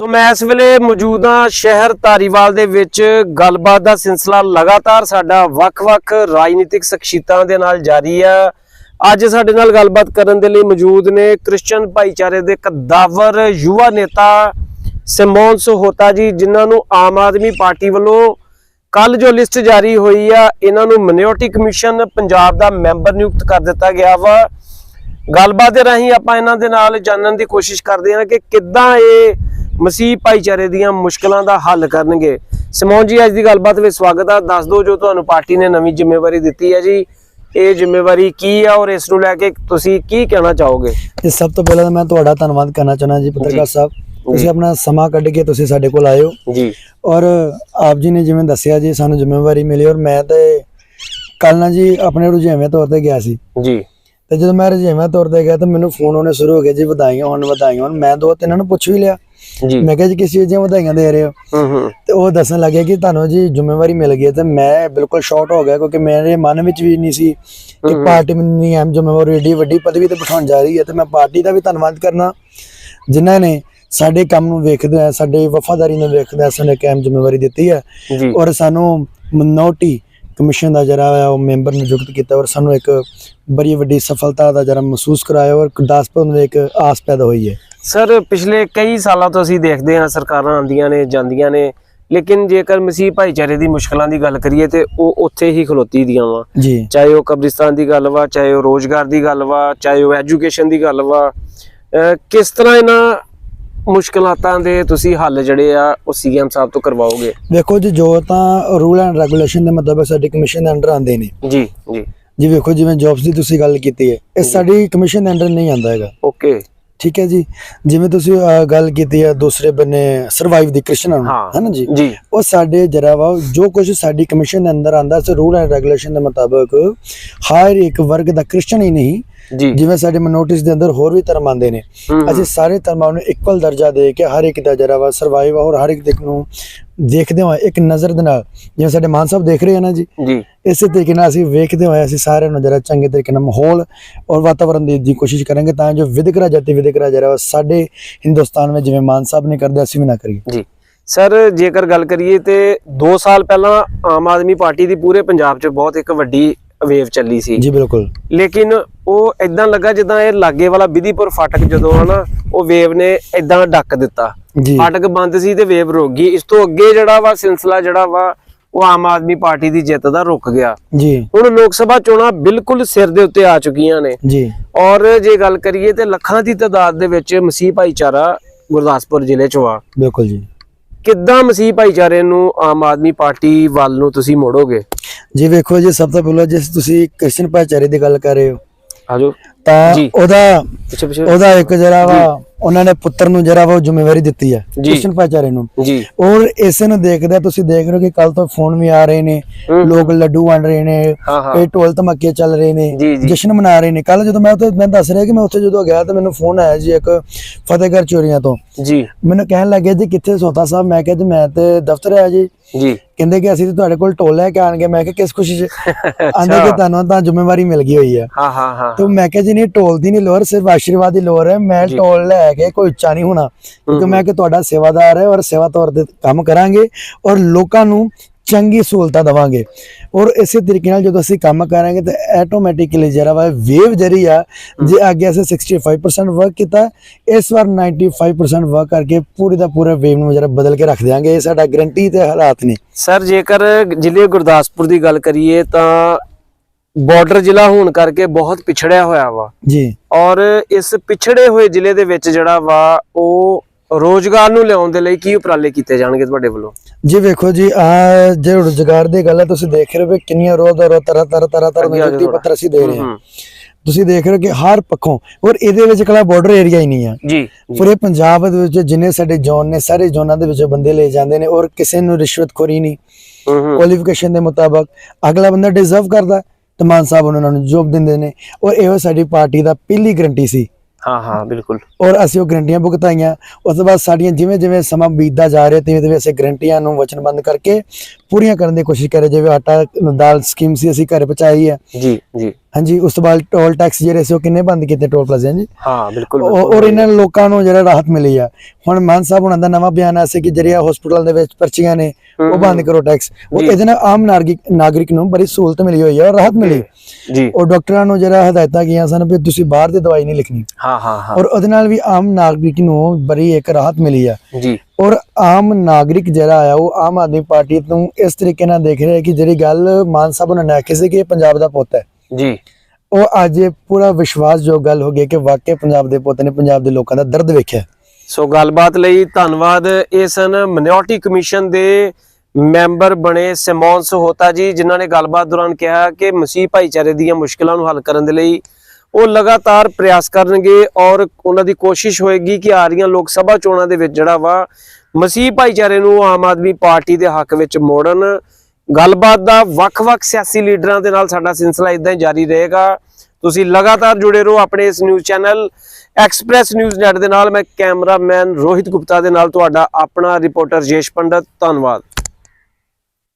ਸੋ ਮੈਂ ਇਸ ਵੇਲੇ ਮੌਜੂਦ ਹਾਂ ਸ਼ਹਿਰ ਧਾਰੀਵਾਲ ਦੇ ਵਿੱਚ। ਗੱਲਬਾਤ ਦਾ ਸਿਲਸਿਲਾ ਲਗਾਤਾਰ ਸਾਡਾ ਵੱਖ-ਵੱਖ ਰਾਜਨੀਤਿਕ ਸ਼ਖਸੀਅਤਾਂ ਦੇ ਨਾਲ ਜਾਰੀ ਆ। ਅੱਜ ਸਾਡੇ ਨਾਲ ਗੱਲਬਾਤ ਕਰਨ ਦੇ ਲਈ ਮੌਜੂਦ ਨੇ ਕ੍ਰਿਸਚੀਅਨ ਭਾਈਚਾਰੇ ਦੇ ਕਦਾਵਰ ਯੁਵਾ ਨੇਤਾ ਸਿਮੋਨ ਸਹੋਤਾ ਜੀ, ਜਿਨ੍ਹਾਂ ਨੂੰ ਆਮ ਆਦਮੀ ਪਾਰਟੀ ਵੱਲੋਂ ਕੱਲ ਜੋ ਲਿਸਟ ਜਾਰੀ ਹੋਈ ਆ, ਇਹਨਾਂ ਨੂੰ ਮਿਨੋਰਟੀ ਕਮਿਸ਼ਨ ਪੰਜਾਬ ਦਾ ਮੈਂਬਰ ਨਿਯੁਕਤ ਕਰ ਦਿੱਤਾ ਗਿਆ ਵਾ। ਗੱਲਬਾਤ ਦੇ ਰਾਹੀਂ ਆਪਾਂ ਇਹਨਾਂ ਦੇ ਨਾਲ ਜਾਣਨ ਦੀ ਕੋਸ਼ਿਸ਼ ਕਰਦੇ ਹਾਂ ਕਿ ਕਿੱਦਾਂ ਇਹ ਮਸੀਹ ਭਾਈਚਾਰੇ ਦੀਆਂ ਮੁਸ਼ਕਲਾਂ ਦਾ ਹੱਲ ਕਰਨਗੇ। ਸਿਮੋਨ ਜੀ ਅੱਜ ਦੀ ਗੱਲਬਾਤ ਵਿੱਚ ਸਵਾਗਤ ਆ। ਦੱਸ ਦਿਓ ਜੋ ਤੁਹਾਨੂੰ ਪਾਰਟੀ ਨੇ ਨਵੀਂ ਜ਼ਿੰਮੇਵਾਰੀ ਦਿੱਤੀ ਹੈ ਜੀ। ਇਹ ਜ਼ਿੰਮੇਵਾਰੀ ਕੀ ਆ ਔਰ ਇਸ ਨੂੰ ਲੈ ਕੇ ਤੁਸੀਂ ਕੀ ਕਹਿਣਾ ਚਾਹੋਗੇ? ਤੇ ਸਭ ਤੋਂ ਪਹਿਲਾਂ ਮੈਂ ਤੁਹਾਡਾ ਧੰਨਵਾਦ ਕਰਨਾ ਚਾਹੁੰਦਾ ਜੀ ਪੱਤਰਕਾਰ ਸਾਹਿਬ। ਤੁਸੀਂ। ਆਪਣਾ ਸਮਾਂ ਕੱਢ ਕੇ ਤੁਸੀਂ ਸਾਡੇ ਕੋਲ ਆਏ ਹੋ। ਜੀ। ਔਰ ਆਪ ਜੀ ਨੇ ਜਿਵੇਂ ਦੱਸਿਆ ਜੀ ਸਾਨੂੰ ਜ਼ਿੰਮੇਵਾਰੀ ਮਿਲੀ ਔਰ ਮੈਂ ਤੇ ਕੱਲ ਨਾ ਜੀ ਆਪਣੇ ਰੁਝੇਵੇਂ ਤੌਰ ਤੇ ਗਿਆ ਸੀ। ਜੀ। ਤੇ ਜਦੋਂ ਮੈਂ ਰੁਝੇਵੇਂ ਤੌਰ ਤੇ ਗਿਆ ਤਾਂ ਮੈਨੂੰ ਫੋਨ ਆਉਣੇ ਸ਼ੁਰੂ ਹੋ ਗਏ ਜੀ ਵਧਾਈਆਂ ਹੋਣ ਵਧਾਈਆਂ ਹੋਣ। ਮੈਂ ਦੋ ਤਿੰਨਾਂ ਨੂੰ ਪੁੱਛ ਵੀ ਲਿਆ। ਜੀ। ਮੈਂ ਕਿਹਾ ਜੀ ਕਿਸ ਚੀਜ਼ ਦੀਆਂ ਵਧਾਈਆਂ ਦੇ ਰਹੇ ਹੋ? ਹੂੰ ਹੂੰ। ਤੇ ਉਹ ਦੱਸਣ ਲੱਗੇ ਕਿ ਤੁਹਾਨੂੰ ਜੀ ਜ਼ਿੰਮੇਵਾਰੀ ਮਿਲ ਗਈ ਤੇ ਮੈਂ ਬਿਲਕੁਲ ਸ਼ੌਟ ਹੋ ਗਿਆ ਕਿਉਂਕਿ ਮੇਰੇ ਮਨ ਵਿੱਚ ਵੀ ਨਹੀਂ ਸੀ ਕਿ ਪਾਰਟੀ ਮੈਨੂੰ ਨਹੀਂ ਐਮ ਜ਼ਿੰਮੇਵਾਰੀ ਏਡੀ ਵੱਡੀ ਪਦਵੀ ਤੇ ਬਿਠਾਉਣ ਜਾ ਰਹੀ ਹੈ ਤੇ ਮੈਂ ਪਾਰਟੀ ਦਾ ਵੀ ਧੰਨਵਾਦ ਕਰਨਾ। ਜਿਨ੍ਹਾਂ ਨੇ ਸਾਡੇ ਕੰਮ ਨੂੰ ਵੇਖਦੇ ਆ ਸਾਡੇ ਵਫਾਦਾਰੀ ਨੂੰ ਵੇਖਦੇ ਆ ਸਾਨੂੰ ਇੱਕ ਅਹਿਮ ਜ਼ਿੰਮੇਵਾਰੀ ਦਿੱਤੀ ਹੈ ਔਰ ਸਾਨੂੰ ਮਨੋਟੀ ਕਮਿਸ਼ਨ ਦਾ ਜਿਹੜਾ ਹੈ ਉਹ ਮੈਂਬਰ ਨਿਯੁਕਤ ਕੀਤਾ ਔਰ ਸਾਨੂੰ ਇੱਕ ਬੜੀ ਵੱਡੀ ਸਫਲਤਾ ਦਾ ਜਿਹੜਾ ਮਹਿਸੂਸ ਕਰਾਇਆ ਔਰ ਗੁਰਦਾਸਪੁਰ ਨੂੰ ਇੱਕ ਆਸ ਪੈਦਾ ਹੋਈ ਹੈ। ਸਰ ਪਿਛਲੇ ਕਈ ਸਾਲਾਂ ਤੋਂ ਅਸੀਂ ਦੇਖਦੇ ਹਾਂ ਸਰਕਾਰਾਂ ਆਉਂਦੀਆਂ ਨੇ ਜਾਂਦੀਆਂ ਨੇ ਲੇਕਿਨ ਜੇਕਰ ਮਸੀਹ ਭਾਈਚਾਰੇ ਦੀ ਮੁਸ਼ਕਲਾਂ ਦੀ ਗੱਲ ਕਰੀਏ ਤੇ ਉਹ ਉੱਥੇ ਹੀ ਖਲੋਤੀ ਦੀਆਂ ਵਾ। ਚਾਹੇ ਉਹ ਕਬਰਿਸਤਾਨ ਦੀ ਗੱਲ ਵਾ ਚਾਹੇ ਉਹ ਰੋਜ਼ਗਾਰ ਦੀ ਗੱਲ ਵਾ ਚਾਹੇ ਉਹ ਐਜੂਕੇਸ਼ਨ ਦੀ ਗੱਲ ਵਾ। ਕਿਸ ਤਰ੍ਹਾਂ ਇਹਨਾਂ ਮੁਸ਼ਕਲਾਤਾਂ ਦੇ ਤੁਸੀਂ ਹੱਲ ਜਿਹੜੇ ਆ ਉਹ ਸੀਐਮ ਸਾਹਿਬ ਤੋਂ ਕਰਵਾਓਗੇ? ਵੇਖੋ ਜੀ ਜੋ ਤਾਂ ਰੂਲ ਐਂਡ ਰੈਗੂਲੇਸ਼ਨ ਦੇ ਮੁਤਾਬਕ ਸਾਡੀ ਕਮਿਸ਼ਨ ਦੇ ਅੰਡਰ ਆਉਂਦੇ ਨੇ। ਜੀ ਜੀ। ਜੀ ਵੇਖੋ ਜਿਵੇਂ ਜੌਬਸ ਦੀ ਤੁਸੀਂ ਗੱਲ ਕੀਤੀ ਹੈ ਇਹ ਸਾਡੀ ਕਮਿਸ਼ਨ ਦੇ ਅੰਡਰ ਨਹੀਂ ਆਂਦਾ ਹੈਗਾ। ਓਕੇ। ਠੀਕ ਹੈ ਜੀ? ਜਿਵੇਂ ਤੁਸੀਂ ਗੱਲ ਕੀਤੀ ਹੈ ਦੂਸਰੇ ਬੰਨੇ ਸਰਵਾਈਵ ਦੀ ਕ੍ਰਿਸ਼ਨ ਹਾਂ। ਹੈ ਨਾ ਜੀ? ਉਹ ਸਾਡੇ ਜਰਾ ਵਾ ਜੋ ਕੁਝ ਸਾਡੀ ਕਮਿਸ਼ਨ ਦੇ ਅੰਦਰ ਆਂਦਾ ਸੀ ਰੂਲ ਐਂਡ ਰੈਗੂਲੇਸ਼ਨ ਦੇ ਮੁਤਾਬਕ ਹਰ ਇੱਕ ਵਰਗ ਦਾ ਕ੍ਰਿਸਚਨ ਹੀ ਨਹੀਂ ਜਿਵੇਂ ਸਾਡੇ ਨੋਟਿਸ ਦੇ ਅੰਦਰ ਹੋਰ ਵੀ ਧਰਮ ਆਉਂਦੇ ਨੇ। ਅਸੀਂ ਸਾਰੇ ਧਰਮਾਂ ਨੂੰ ਇਕੁਅਲ ਦਰਜਾ ਦੇ ਕੇ ਹਰ ਇੱਕ ਦਾ ਜਰਾ ਵਾ ਸਰਵਾਈਵ ਔਰ ਹਰ ਇੱਕ ਦੇ ਨੂੰ ਦੇਖਦੇ ਹਾਂ ਇੱਕ ਨਜ਼ਰ ਦੇ ਨਾਲ ਜਿਵੇਂ ਸਾਡੇ ਮਾਨ ਸਾਹਿਬ ਦੇਖ ਰਹੇ ਆ ਨਾ ਜੀ। ਇਸੇ ਤਰੀਕੇ ਨਾਲ ਅਸੀਂ ਵੇਖਦੇ ਹੋਏ ਅਸੀਂ ਸਾਰਿਆਂ ਨੂੰ ਜਰਾ ਚੰਗੇ ਤਰੀਕੇ ਨਾਲ ਮਾਹੌਲ ਔਰ ਵਾਤਾਵਰਣ ਦੀ ਦੀ ਕੋਸ਼ਿਸ਼ ਕਰਾਂਗੇ ਤਾਂ ਜੋ ਵਿਦਕਰਾ ਜਾਤੀ ਵਿਦਕਰਾ ਜਰਾ ਸਾਡੇ ਹਿੰਦੁਸਤਾਨ ਵਿੱਚ ਜਿਵੇਂ ਮਾਨ ਸਾਹਿਬ ਨੇ ਕਰਦੇ ਅਸੀਂ ਵੀ ਨਾ ਕਰੀਏ। ਜੀ। ਸਰ ਜੇਕਰ ਗੱਲ ਕਰੀਏ ਤੇ 2 ਸਾਲ ਪਹਿਲਾਂ ਆਮ ਆਦਮੀ ਪਾਰਟੀ ਦੀ ਪੂਰੇ ਪੰਜਾਬ 'ਚ ਬਹੁਤ ਇੱਕ ਵੱਡੀ ਵੇਵ ਚੱਲੀ ਸੀ। ਜੀ ਬਿਲਕੁਲ। ਲੇਕਿਨ ਉਹ ਇਦਾਂ ਲੱਗਾ ਜਿੱਦਾਂ ਇਹ ਲਾਗੇ ਵਾਲਾ ਵਿਧੀਪੁਰ ਫਾਟਕ ਜਦੋਂ ਹਨਾ ਉਹ ਵੇਵ ਨੇ ਇਦਾਂ ਡੱਕ ਦਿੱਤਾ। ਫਾਟਕ ਬੰਦ ਸੀ ਤੇ ਵੇਵ ਰੁਕ ਗਈ। ਇਸ ਤੋਂ ਅੱਗੇ ਜਿਹੜਾ ਵਾ ਸਿਲਸਿਲਾ ਜਿਹੜਾ ਵਾ ਉਹ ਆਮ ਆਦਮੀ ਪਾਰਟੀ ਦੀ ਜਿੱਤ ਦਾ ਰੁਕ ਗਿਆ। ਜੀ। ਹੁਣ ਲੋਕ ਸਭਾ ਚੋਣਾਂ ਬਿਲਕੁਲ ਸਿਰ ਦੇ ਉੱਤੇ ਆ ਚੁੱਕੀਆਂ ਨੇ। ਜੀ। ਔਰ ਜੇ ਗੱਲ ਕਰੀਏ ਤੇ ਲੱਖਾਂ ਦੀ ਤਾਦਾਦ ਦੇ ਵਿੱਚ ਮਸੀਹ ਭਾਈਚਾਰਾ ਗੁਰਦਾਸਪੁਰ ਜ਼ਿਲ੍ਹੇ ਚੋਂ ਆ। ਬਿਲਕੁਲ ਜੀ। ਕਿੱਦਾਂ ਮਸੀਹ ਭਾਈਚਾਰੇ ਨੂੰ ਆਮ ਆਦਮੀ ਪਾਰਟੀ ਵੱਲ ਨੂੰ ਤੁਸੀਂ ਮੋੜੋਗੇ? ਜੀ ਵੇਖੋ ਜੀ ਸਭ ਤੋਂ ਪਹਿਲਾਂ ਜਿਸ ਤੁਸੀਂ ਕ੍ਰਿਸਚਨ ਭਾਈਚਾਰੇ ਦੀ ਗੱਲ ਕਰ ਰਹੇ ਹੋ ਆਜੋ। ਤਾਂ ਜੀ। ਉਹਦਾ ਪਿੱਛੇ ਪਿੱਛੇ। ਉਹਦਾ ਇੱਕ ਜਰਾ ਵਾ ਉਹਨਾਂ ਨੇ ਪੁੱਤਰ ਨੂੰ ਜਰਾ ਵਾ ਉਹ ਜ਼ਿੰਮੇਵਾਰੀ ਦਿੱਤੀ ਹੈ ਜੀ। ਕ੍ਰਿਸਚਨ ਭਾਈਚਾਰੇ ਨੂੰ। ਜੀ। ਔਰ ਇਸੇ ਨੂੰ ਦੇਖਦੇ ਤੁਸੀਂ ਦੇਖ ਰਹੇ ਹੋ ਕਿ ਕੱਲ ਤੋਂ ਫੋਨ ਵੀ ਆ ਰਹੇ ਨੇ ਹਮ। ਲੋਕ ਲੱਡੂ ਵੰਡ ਰਹੇ ਨੇ ਹਾਂ ਹਾਂ। ਕਈ ਢੋਲ ਧਮਾਕੇ ਚੱਲ ਰਹੇ ਨੇ ਜੀ। ਜਸ਼ਨ ਮਨਾ ਰਹੇ ਨੇ। ਕੱਲ ਜਦੋਂ ਮੈਂ ਉੱਥੇ ਮੈਂ ਦੱਸ ਰਿਹਾ ਕਿ ਮੈਂ ਉੱਥੇ ਜਦੋਂ ਗਿਆ ਤਾਂ ਮੈਨੂੰ ਫੋਨ ਆਇਆ ਜੀ ਇੱਕ ਫਤਿਹਗੜ੍ਹ ਚੋਰੀਆਂ ਤੋਂ। ਜੀ। ਮੈਨੂੰ ਕਹਿਣ ਲੱਗੇ ਜੀ ਕਿੱਥੇ ਸੋਤਾ ਸਾਹਿਬ? ਮੈਂ ਕਿਹਾ ਜੀ ਮੈਂ ਤੇ ਦਫ਼ਤਰ ਆਇਆ ਜੀ। ਜੀ। ਕਹਿੰਦੇ ਕਿ ਅਸੀਂ ਤੇ ਤੁਹਾਡੇ ਕੋਲ ਢੋਲ ਲੈ ਕੇ ਆਣਗੇ ਮੈਂ ਕਿਹਾ ਕਿਸ ਖੁਸ਼ੀ 'ਚ? ਆਂਦੇ ਕਿ ਤੁਹਾਨੂੰ ਤਾਂ ਜ਼ਿੰਮੇਵਾਰੀ ਮਿਲ ਗਈ ਹੋਈ ਹੈ ਹਾਂ ਹਾਂ ਹਾਂ ਤੇ ਮੈਂ ਕਿਹਾ ਜੀ ਨਹੀਂ ਢੋਲ ਦੀ ਨਹੀਂ ਲੋੜ ਸਿਰਫ ਆਸ਼ੀਰਵਾਦ ਦੀ ਲੋੜ ਹੈ। ਮੈਂ ਢੋਲ ਲੈ ਕੇ ਕੋਈ ਉੱਚਾ ਨਹੀਂ ਹੋਣਾ। ਕਿਉਂਕਿ ਮੈਂ ਕਿ ਤੁਹਾਡਾ ਸੇਵਾਦਾਰ ਹੈ ਔਰ ਸੇਵਾ ਤੌਰ ਤੇ ਕੰਮ ਕਰਾਂਗੇ। ਔਰ ਲੋਕਾਂ ਨੂੰ ਚੰਗੀ ਸਹੂਲਤਾਂ ਦਵਾਂਗੇ। ਔਰ ਇਸੇ ਤਰੀਕੇ ਨਾਲ ਜਦੋਂ ਅਸੀਂ ਕੰਮ ਕਰਾਂਗੇ ਤਾਂ ਆਟੋਮੈਟਿਕਲੀ ਜਿਹੜਾ ਵਾ ਵੇਵ ਜਰੀ ਆ ਜੇ ਅੱਗੇ ਅਸੀਂ 65% ਵਰਕ ਕੀਤਾ ਇਸ ਵਾਰ 95% ਵਰਕ ਕਰਕੇ ਪੂਰੀ ਦਾ ਪੂਰਾ ਵੇਵ ਨੂੰ ਜਿਹੜਾ ਬਦਲ ਕੇ ਰੱਖ ਦਿਆਂਗੇ। ਇਹ ਸਾਡਾ ਗਰੰਟੀ ਤੇ ਹਾਲਾਤ ਨੇ। ਸਰ ਜੇਕਰ ਜ਼ਿਲ੍ਹੇ ਗੁਰਦਾਸਪੁਰ ਦੀ ਗੱਲ ਕਰੀਏ ਤਾਂ ਬਾਰਡਰ ਜ਼ਿਲ੍ਹਾ ਹੋਣ ਕਰਕੇ ਬਹੁਤ ਪਿਛੜਿਆ ਹੋਇਆ ਵਾ। ਜੀ। ਔਰ ਇਸ ਪਿਛੜੇ ਹੋਏ ਜ਼ਿਲ੍ਹੇ ਦੇ ਵਿੱਚ ਜਿਹੜਾ ਵਾ ਉਹ ਰੋਜ਼ਗਾਰ ਨੂੰ ਲਿਆਉਣ ਦੇ ਲਈ ਕੀ ਉਪਰਾਲੇ ਕੀਤੇ ਜਾਣਗੇ ਤੁਹਾਡੇ ਵੱਲੋਂ? ਜੀ ਵੇਖੋ ਜੀ ਆ ਜੇ ਰੁਜ਼ਗਾਰ ਦੀ ਗੱਲ ਹੈ ਤੁਸੀਂ ਦੇਖ ਰਹੇ ਹੋ ਕਿੰਨੀਆਂ ਰੋਜ਼ ਦਾ ਤਰ੍ਹਾਂ ਤਰ੍ਹਾਂ ਤਰ੍ਹਾਂ ਤਰ੍ਹਾਂ ਦੇ ਜਾਓ ਪੱਤਰ ਅਸੀਂ ਦੇ ਰਹੇ ਹਾਂ। ਤੁਸੀਂ ਦੇਖ ਰਹੇ ਹੋ ਕਿ ਹਰ ਪੱਖੋਂ ਔਰ ਇਹਦੇ ਵਿੱਚ ਕਲਾ ਬਾਰਡਰ ਏਰੀਆ ਹੀ ਨਹੀਂ ਆ। ਜੀ ਪੂਰੇ ਪੰਜਾਬ ਦੇ ਵਿੱਚ ਜਿੰਨੇ ਸਾਡੇ ਜ਼ੋਨ ਨੇ ਸਾਰੇ ਜ਼ੋਨਾਂ ਦੇ ਵਿੱਚ ਬੰਦੇ ਲਏ ਜਾਂਦੇ ਨੇ ਔਰ ਕਿਸੇ ਨੂੰ ਰਿਸ਼ਵਤਖੋਰੀ ਨਹੀਂ। ਹਮ, ਹਮ, ਕੁਆਲੀਫਿਕੇਸ਼ਨ ਦੇ ਮੁਤਾਬਕ ਅਗਲਾ ਬੰਦਾ ਡਿਜ਼ਰਵ ਕਰਦਾ ਤਾਂ ਮਾਨ ਸਾਹਿਬ ਉਹਨਾਂ ਨੂੰ ਜੋਬ ਦਿੰਦੇ ਨੇ। ਔਰ ਇਹੋ ਸਾਡੀ ਪਾਰਟੀ ਦਾ ਪਹਿਲੀ ਗਰੰਟੀ ਸੀ। ਹਾਂ ਹਾਂ ਬਿਲਕੁਲ। ਔਰ ਅਸੀਂ ਉਹ ਗਰੰਟੀਆਂ ਭੁਗਤਾਈਆਂ। ਉਸ ਤੋਂ ਬਾਅਦ ਸਾਡੀਆਂ ਜਿਵੇਂ ਜਿਵੇਂ ਸਮਾਂ ਬੀਤਦਾ ਜਾ ਰਿਹਾ ਤਿਵੇਂ ਤਿਵੇਂ ਅਸੀਂ ਗਰੰਟੀਆਂ ਨੂੰ ਵਚਨਬੰਦ ਕਰਕੇ ਪੂਰੀਆਂ ਕਰਨ ਦੀ ਕੋਸ਼ਿਸ਼ ਕਰੇ ਜਿਵੇਂ ਆਟਾ ਦਾਲ ਸਕੀਮ ਸੀ ਅਸੀਂ ਘਰ ਪਹੁੰਚਾਈ ਹੈ। ਜੀ ਜੀ। ਹਾਂਜੀ ਉਸ ਤੋਂ ਬਾਅਦ ਟੋਲ ਟੈਕਸ ਜਿਹੜੇ ਸੀ ਉਹ ਕਿੰਨੇ ਬੰਦ ਕੀਤੇ ਟੋਲ ਪਲਾਜ਼ਿਆਂ ਜੀ ਹਾਂ ਬਿਲਕੁਲ ਔਰ ਇਹਨਾਂ ਲੋਕਾਂ ਨੂੰ ਜਿਹੜਾ ਰਾਹਤ ਮਿਲੀ ਆ। ਹੁਣ ਮਾਨ ਸਾਹਿਬ ਉਹਨਾਂ ਦਾ ਨਵਾਂ ਬਿਆਨ ਆ ਸੀ ਕਿ ਜਿਹੜੇ ਹਸਪੀਟਲ ਦੇ ਵਿੱਚ ਪਰਚੀਆਂ ਨੇ ਉਹ ਬੰਦ ਕਰੋ ਟੈਕਸ। ਉਹ। ਇਹਦੇ ਨਾਲ ਆਮ ਨਾਗਰਿਕ ਨਾਗਰਿਕ ਨੂੰ ਬੜੀ ਸਹੂਲਤ ਮਿਲੀ ਹੋਈ ਹੈ ਔਰ ਰਾਹਤ ਮਿਲੀ। ਜੀ। ਔਰ ਡਾਕਟਰਾਂ ਨੂੰ ਜਿਹੜਾ ਹਦਾਇਤਾਂ ਕੀਆਂ ਸਨ ਵੀ ਤੁਸੀਂ ਬਾਹਰ ਦੀ ਦਵਾਈ ਨਹੀਂ ਲਿਖਣੀ। ਹਾਂ ਹਾਂ ਹਾਂ। ਔਰ ਉਹਦੇ ਨਾਲ ਵੀ ਆਮ ਨਾਗਰਿਕ ਨੂੰ ਬੜੀ ਇੱਕ ਰਾਹਤ ਮਿਲੀ ਆ। ਜੀ। ਔਰ ਆਮ ਨਾਗਰਿਕ ਜਿਹੜਾ ਆ ਉਹ ਆਮ ਆਦਮੀ ਪਾਰਟੀ ਨੂੰ ਇਸ ਤਰੀਕੇ ਨਾਲ ਦੇਖ ਰਿਹਾ ਹੈ ਕਿ ਜਿਹੜੀ ਗੱਲ ਮਾਨ ਸਾਹਿਬ ਉਹਨਾਂ ਨੇ ਆਖੀ ਸੀ ਕਿ ਇਹ ਪੰਜਾਬ ਦਾ ਪੁੱਤ ਹੈ। ਜੀ। ਉਹ ਅੱਜ ਇਹ ਪੂਰਾ ਵਿਸ਼ਵਾਸਯੋਗ ਗੱਲ ਹੋ ਗਈ ਕਿ ਵਾਕਈ ਪੰਜਾਬ ਦੇ ਪੁੱਤ ਨੇ ਪੰਜਾਬ ਦੇ ਲੋਕਾਂ ਦਾ ਦਰਦ ਵੇਖਿਆ। ਸੋ ਗੱਲਬਾਤ ਲਈ ਧੰਨਵਾਦ। ਇਹ ਸਨ ਮਿਨੋਰਟੀ ਕਮਿਸ਼ਨ ਦੇ ਮੈਂਬਰ ਬਣੇ ਸਿਮੋਨ ਸਹੋਤਾ ਜੀ ਜਿਨ੍ਹਾਂ ਨੇ ਗੱਲਬਾਤ ਦੌਰਾਨ ਕਿਹਾ ਕਿ ਮਸੀਹ ਭਾਈਚਾਰੇ ਦੀਆਂ ਮੁਸ਼ਕਲਾਂ ਨੂੰ ਹੱਲ ਕਰਨ ਦੇ ਲਈ ਉਹ ਲਗਾਤਾਰ ਪ੍ਰਯਾਸ ਕਰਨਗੇ ਔਰ ਉਹਨਾਂ ਦੀ ਕੋਸ਼ਿਸ਼ ਹੋਏਗੀ ਕਿ ਆ ਰਹੀਆਂ ਲੋਕ ਸਭਾ ਚੋਣਾਂ ਦੇ ਵਿੱਚ ਜਿਹੜਾ ਵਾ ਮਸੀਹ ਭਾਈਚਾਰੇ ਨੂੰ ਆਮ ਆਦਮੀ ਪਾਰਟੀ ਦੇ ਹੱਕ ਵਿੱਚ ਮੋੜਨ। ਗੱਲਬਾਤ ਦਾ ਵੱਖ-ਵੱਖ ਸਿਆਸੀ ਲੀਡਰਾਂ ਦੇ ਨਾਲ ਸਾਡਾ ਸਿਲਸਿਲਾ ਇਦਾਂ ਹੀ ਜਾਰੀ ਰਹੇਗਾ। ਤੁਸੀਂ ਲਗਾਤਾਰ ਜੁੜੇ ਰਹੋ ਆਪਣੇ ਇਸ news channel Express News Net ਦੇ ਨਾਲ। ਮੈਂ ਕੈਮਰਾਮੈਨ ਰੋਹਿਤ ਗੁਪਤਾ ਦੇ ਨਾਲ ਤੁਹਾਡਾ ਆਪਣਾ ਰਿਪੋਰਟਰ ਜੇਸ਼ ਪੰਡਤ। ਧੰਨਵਾਦ।